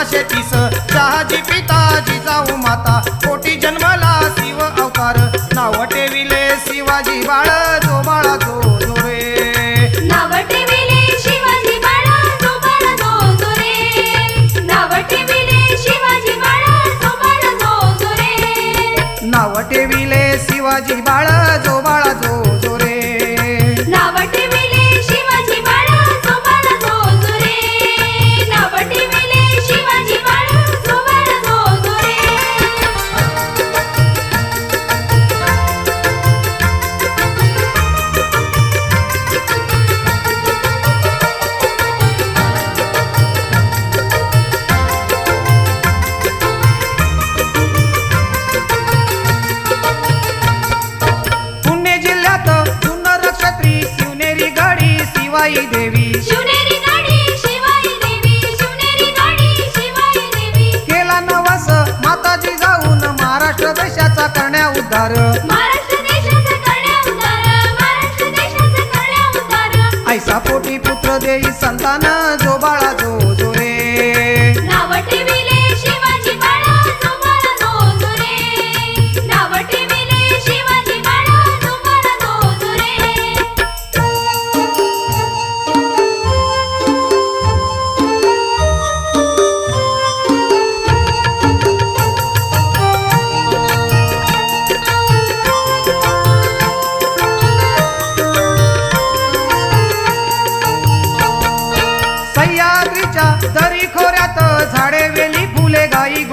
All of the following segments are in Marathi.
सतराशे जहाजी शहाजी पिता जिजाऊ माता. कोटी जन्मला शिव अवतार. नाव ठेविले शिवाजी बाळ. शिवाई देवी. केला नवास माताजी जाऊन महाराष्ट्र देशाचा करण्या उद्धार. ऐसा पोटी पुत्र देई संतान जो बाळा जो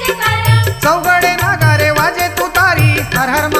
जयकार। चौघडे नागारे वाजे तू तारी हर हर मा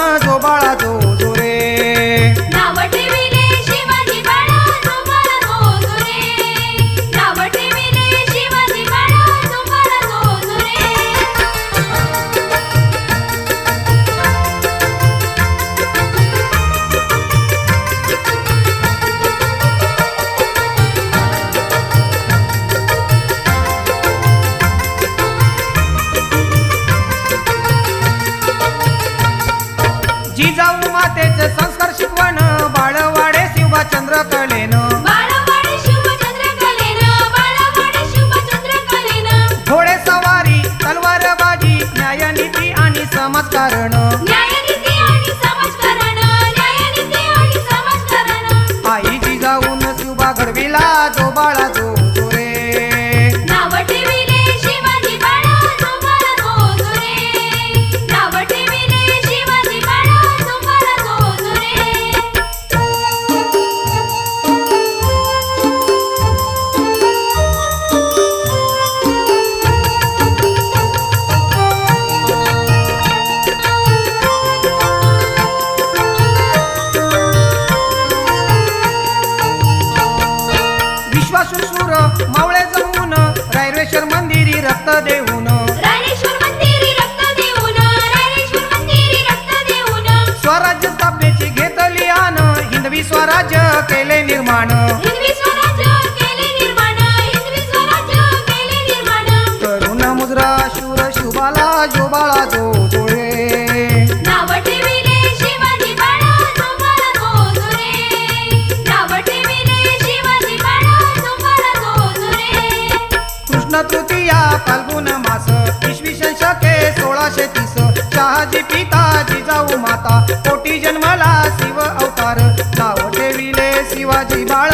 समाजकारण. आई जी जिजाऊन शिवबा घडविला जो बाळा जो रक्त देऊन स्वराज्य स्थापनेची घेतली आन स्वराज्य केले निर्माण. हिंदवी स्वराज्य केले निर्माण करुण मुद्रा शूर शुभाला जोबाळा जो कृष्ण तृतीया फाल्गुन मास. इसवी शके सोळाशे तीस. शहाजी पिता जिजाऊ माता. कोटी जन्मला शिव अवतार. नाव ठेविले शिवाजी बाळ